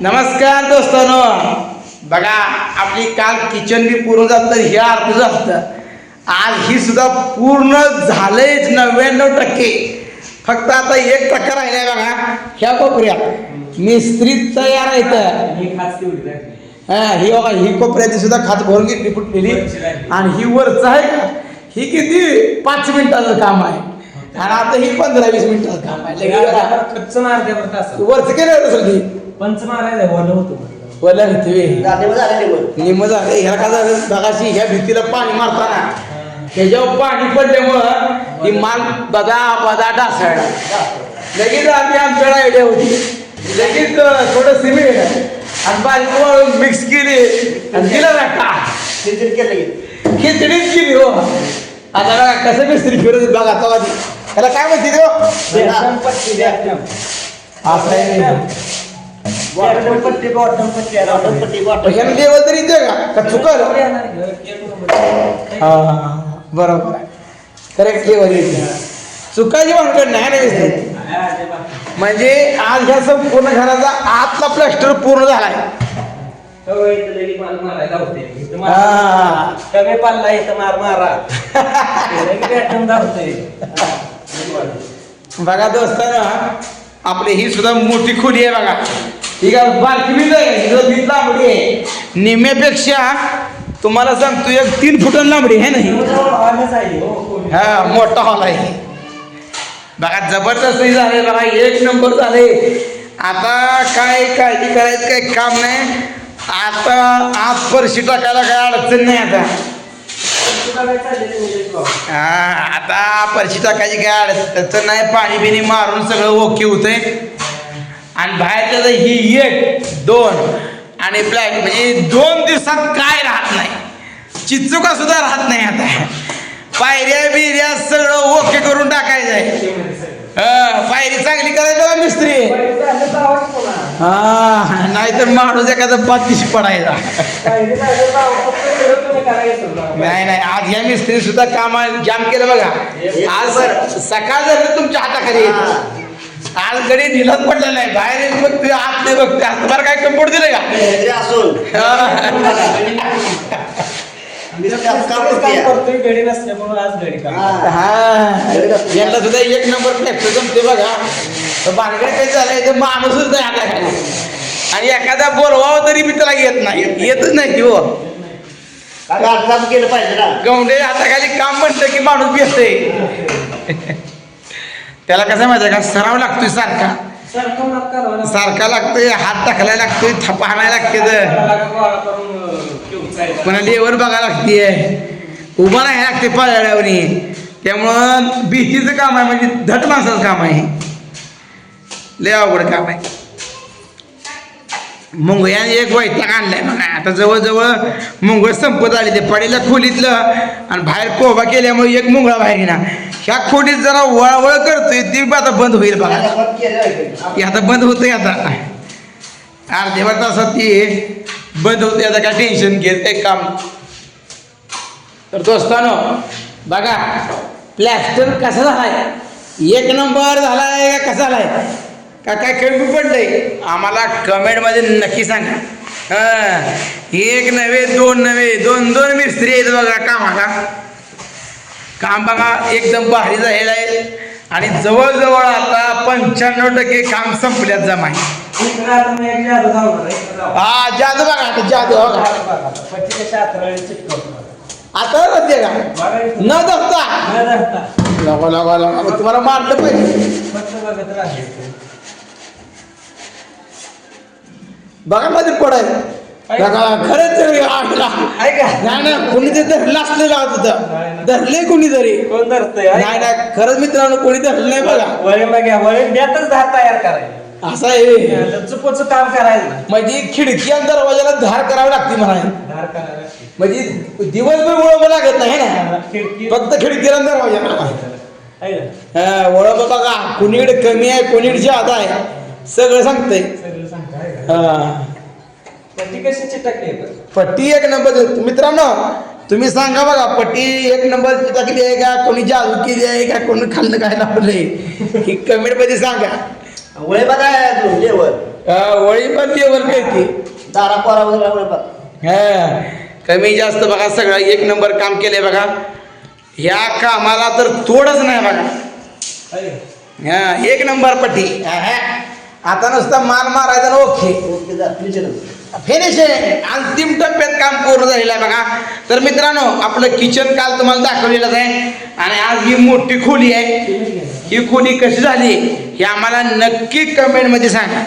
नमस्कार दोस्तानो. बघा आपली काल किचन बी पूर्ण झालं तर हे अर्ध झालं. आज ही सुद्धा पूर्ण झालंयच नव्याण्णव टक्के. फक्त आता एक टक्का राहिलाय बघा. ह्या कोपऱ्यात. मिस्त्री तयार आहे तर ही. हा बघा ही कोपऱ्याची सुद्धा खात भरून घेतली फुटलेली आणि ही वरच आहे का? ही किती? पाच मिनिटाचं काम आहे. आणि आता ही पंधरा वीस मिनिटाचं काम आहे. वरच केलं होतं सगळी? पंच मारायला होतं वल्या निम झालं ह्याला काय झालं बघाशी ह्या भीतीला पाणी मारताना त्याच्यावर पाणी पडल्यामुळं ही माल बदा बदा डासाळला लगेच आम्ही आमच्याकडे आयडिया होती. लगेच थोडं सिमेंट आणि बारीक वाळून मिक्स केली. आणि दिला ना खिचडीच केली हो. आता बघा कसं मिस्त्री फिरत बघा ती. त्याला काय म्हणते ते हो? एकदम पट्टी द्या. असं आहे. पट्टी बॉटम पट्टी आहे, बॉटम पट्टी मग ह्याला लेवल तरी येते का? का चुकल. हा बरोबर आहे. करेक्ट लेवल येते चुकायची भानगड नाही ना दिसते. म्हणजे आज ह्या संपूर्ण घराचा आतला प्लास्टर पूर्ण झालाय. हा. कमी पाल्ला इथं मार मारा. बघा दोस्ताना आपली ही सुद्धा मोठी खोली आहे बघा. ठीक आहे बारकी बी नाही हिचं बी लांबडी आहे निम्यापेक्षा तुम्हाला सांगतो एक तीन फुटन लांबडी आहे नाही. हा मोठा हॉल आहे. बघा जबरदस्त झाले बघा एक नंबर झाले आता काय काळजी करायचं काही काम नाही. आता आज परशी टाकायला काय अडचण नाही आता. हा आता परशी टाकायची काय अडचण नाही पाणी बिणी मारून सगळं ओके होतंय. आणि बाहेरचं ही एक दोन आणि ब्लॅक म्हणजे दोन दिवसात काय राहत नाही? चिचुका सुद्धा राहत नाही आता. पायऱ्या बिऱ्या सगळं ओके करून टाकायचं आहे. पायरी चांगली करायची बघा मिस्त्री? हा नाहीतर माणूस एखादा पातीश पडायचा. नाही नाही आज या मिस्त्री सुद्धा कामा जाम केलं बघा. आज सकाळ झालं तुमच्या हाताखाली. येत आज गडी ढिलाच पडलेला नाही बाहेर बघते आत नाही बघते हातभार काय कम्पोर्ट दिलं का? आज हा. यांना सुद्धा एक नंबर फ्लॅक्टर जमते बघा. तर भानगड काही झालंय तर माणूसच नाही हाताखाली आणि एखादा बोलवावं तरी मी त्याला येत नाही. येतच नाही ती हो. केलं पाहिजे ना. गौंडे हाताखाली काम म्हणतं की माणूस भेटते त्याला कसं माहिती आहे का? सराव लागतोय सारखा. सारखं लागतोय हात टाकलाय लागतोय थपा हाणायला लागते तर. पुन्हा लेवर बघायला लागते उभा नाही लागते पायाड्यावरी त्यामुळं भीतीचं काम आहे म्हणजे धट माणसाचं काम आहे. लय अवघड काम आहे. मुंगयाने एक वैताग आणलाय बघा. आता जवळजवळ मुंगळ संपत आले ते पडीला खोलीतलं आणि बाहेर कोबा केल्यामुळे एक मुंगळा बाहेर येणार ह्या खोलीत जरा वळवळ करतोय ती बी आता बंद होईल बघा. ती आता बंद होते आता. अर्ध्या तासात ती बंद होते आता काय टेन्शन घेत काही काम. तर दोस्तानो बघा प्लॅस्टर कसा झालाय? एक नंबर झालाय का कसा झालाय? का काय कमी पडलंय? आम्हाला कमेंटमध्ये नक्की सांगा. हां एक नव्हे दोन नव्हे दोन दोन मिस्त्री आहेत बघा कामाला. काम बघा एकदम भारी झालेलं आहे. आणि जवळजवळ आता पंच्याण्णव टक्के काम संपल्यात जमा आहे हा जादू बघा आता जादू हो बघा आता का? न धरता न धरता. लगा लगा लगा तुम्हाला मारलं पाहिजे बघा मध्ये पडायला खरंच आठला? नाही ना कोणी ते धरलं असलेलं होत. नाही, होतं. धरले कोणी तरी कोण धरतंय? नाही? नाही खरंच मित्रांनो कोणी धरलं नाही बघा. वळी बघा वळी द्यातच धार तयार करायची असं आहे. चुकोचं काम करायचं. म्हणजे खिडकी आणि दरवाजाला धार करावी लागते म्हणा धार करायला. म्हणजे दिवसभर ओळख लागत नाही ना? खिडकी. फक्त खिडकीला आणि दरवाजाला. आहे ना? हा, ओळख बघा कोणीकडे कमी आहे कोणीकडे जादा आहे. सगळं सांगतंय. सगळं सांगता आहे का? हा. पट्टी एक नंबर मित्रांनो तुम्ही सांगा बघा पट्टी एक नंबर टाकली आहे का? कोणी जादू केली आहे का? कोणी खाल्लं काय लावलंय? ही कमेंटमध्ये सांगा. वय बघा लेवर हा, वळी पण लेवल करते. दारा पोरा वगैरे हा कमी जास्त बघा सगळं एक नंबर काम केलंय बघा. ह्या कामाला तर तोडच नाही बघा. हा एक नंबर पट्टी. हा, हा. आता नुसतं माल मारायचा ओके. ओके फिनिश आहे अंतिम टप्प्यात काम पूर्ण झालेलं आहे बघा. तर मित्रांनो आपलं किचन काल तुम्हाला दाखवलेलंच आहे. आणि आज ही मोठी खोली आहे. ही खोली कशी झाली हे आम्हाला नक्की कमेंटमध्ये सांगा.